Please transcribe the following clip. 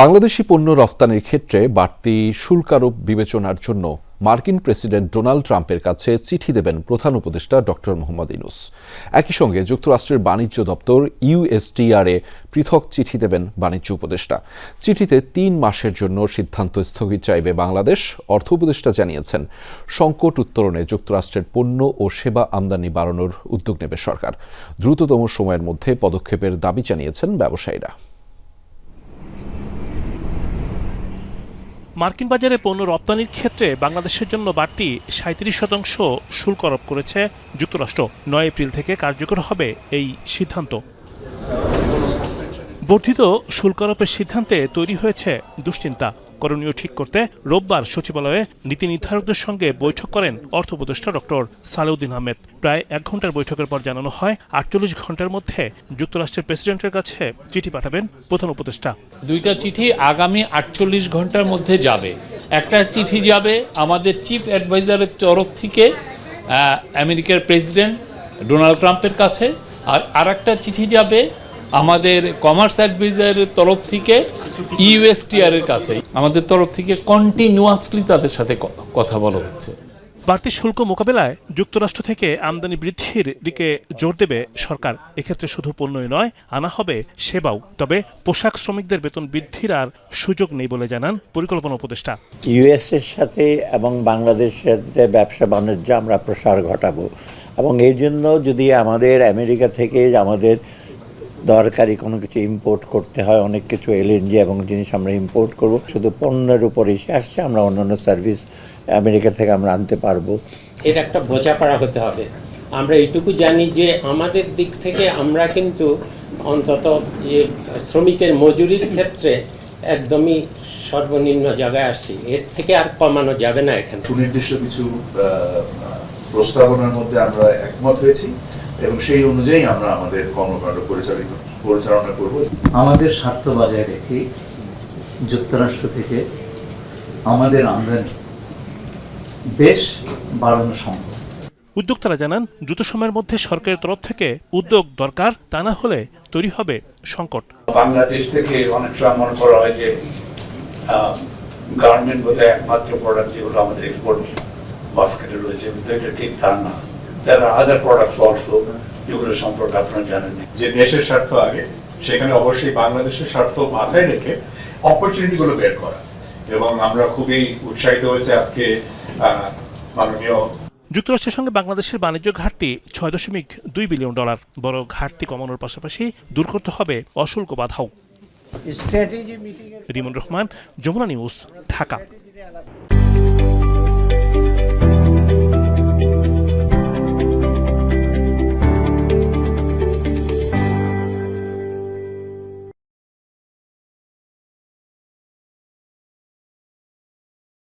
বাংলাদেশি পণ্য রফতানির ক্ষেত্রে বাড়তি শুল্কারোপ বিবেচনার জন্য মার্কিন প্রেসিডেন্ট ডোনাল্ড ট্রাম্পের কাছে চিঠি দেবেন প্রধান উপদেষ্টা ডক্টর মোহাম্মদ ইনুস। একই সঙ্গে যুক্তরাষ্ট্রের বাণিজ্য দপ্তর ইউএসটিআরে পৃথক চিঠি দেবেন বাণিজ্য উপদেষ্টা। চিঠিতে তিন মাসের জন্য সিদ্ধান্ত স্থগিত চাইবে বাংলাদেশ, অর্থ উপদেষ্টা জানিয়েছেন। সংকট উত্তরণে যুক্তরাষ্ট্রের পণ্য ও সেবা আমদানি বাড়ানোর উদ্যোগ নেবে সরকার। দ্রুততম সময়ের মধ্যে পদক্ষেপের দাবি জানিয়েছেন ব্যবসায়ীরা। মার্কিন বাজারে পণ্য রপ্তানির ক্ষেত্রে বাংলাদেশের জন্য বাড়তি সাঁত্রিশ শতাংশ শুল্ক আরোপ করেছে যুক্তরাষ্ট্র। নয় এপ্রিল থেকে কার্যকর হবে এই সিদ্ধান্ত। বর্ধিত শুল্ক আরোপের সিদ্ধান্তে তৈরি হয়েছে দুশ্চিন্তা। করণীয় ঠিক করতে রোববার সচিবালয়ে নীতি নির্ধারকদের সঙ্গে বৈঠক করেন অর্থ উপদেষ্টা ডক্টর সালেউদ্দিন আহমেদ। প্রায় এক ঘণ্টার বৈঠকের পর জানানো হয়, আটচল্লিশ ঘণ্টার মধ্যে যুক্তরাষ্ট্রের প্রেসিডেন্টের কাছে চিঠি পাঠাবেন প্রধান উপদেষ্টা। দুইটা চিঠি আগামী আটচল্লিশ ঘণ্টার মধ্যে যাবে। একটা চিঠি যাবে আমাদের চিফ অ্যাডভাইজারের তরফ থেকে আমেরিকার প্রেসিডেন্ট ডোনাল্ড ট্রাম্পের কাছে, আর আরেকটা চিঠি যাবে আমাদের কমার্স অ্যাডভাইজারের তরফ থেকে ইউএসটিআর এর কাছে। আমাদের তরফ থেকে কন্টিনিউয়াসলি তাদের সাথে কথা বলা হচ্ছে। বাড়তি শুল্ক মোকাবেলায় যুক্তরাষ্ট্র থেকে আমদানি বৃদ্ধির দিকে জোর দেবে সরকার। এক্ষেত্রে শুধু পণ্যই নয় আনা হবে সেবাও। তবে পোশাক শ্রমিকদের বেতন বৃদ্ধির আর সুযোগ নেই বলে জানান পরিকল্পনা উপদেষ্টা। ইউএস এর সাথে এবং বাংলাদেশের সাথে ব্যবসা বাণিজ্য আমরা প্রসার ঘটাবো। এবং এই জন্য যদি আমাদের আমেরিকা থেকে আমাদের দরকারি কোনো কিছু ইম্পোর্ট করতে হয় অনেক কিছু এলএনজি এবং জিনিস আমরা ইম্পোর্ট করব। শুধু পণ্যের উপর এসে আসছে আমরা অন্যান্য সার্ভিস আমেরিকা থেকে আমরা আনতে পারব। এর একটা বোঝাপড়া হতে হবে। আমরা এইটুকু জানি যে আমাদের দিক থেকে আমরা কিন্তু অন্তত যে শ্রমিকের মজুরির ক্ষেত্রে একদমই সর্বনিম্ন জায়গায় আসছি এর থেকে আর কমানো যাবে না এখানে। সুনির্দিষ্ট কিছু প্রস্তাবনার মধ্যে আমরা একমত হয়েছি। এবং সেই অনুযায়ী আমরা আমাদের কর্মকাণ্ড পরিচালিত পরিচালনা করব। আমাদের স্বার্থ বজায় রেখে যুক্তরাষ্ট্র থেকে আমাদের আমদানি বেশ বাড়ানো সম্ভব। উদ্যোক্তারা জানান দ্রুত সময়ের মধ্যে সরকারের তরফ থেকে উদ্যোগ দরকার তা না হলে তৈরি হবে সংকট। বাংলাদেশ থেকে অনেক সময় মনে করা হয় যে গার্মেন্ট বোধহয় একমাত্র প্রোডাক্ট যেগুলো আমাদের এক্সপোর্ট বাস্কেটে রয়েছে কিন্তু এটা ঠিক তা না। দেয়ার আর আদার প্রোডাক্টস অলসো যেগুলো সম্পর্কে আপনারা জানেন। যে দেশের স্বার্থ আগে সেখানে অবশ্যই বাংলাদেশের স্বার্থ মাথায় রেখে অপরচুনিটি গুলো বের করা। এবং আমরা খুবই উৎসাহিত হয়েছে আজকে মাননীয় যুক্তরাষ্ট্রের সঙ্গে বাংলাদেশের বাণিজ্য ঘাটতি ছয় দশমিক দুই বিলিয়ন ডলার। বড় ঘাটতি কমানোর পাশাপাশি দূর করতে হবে অশুল্ক বাধাও। রিমন রহমান যমুনা নিউজ ঢাকা।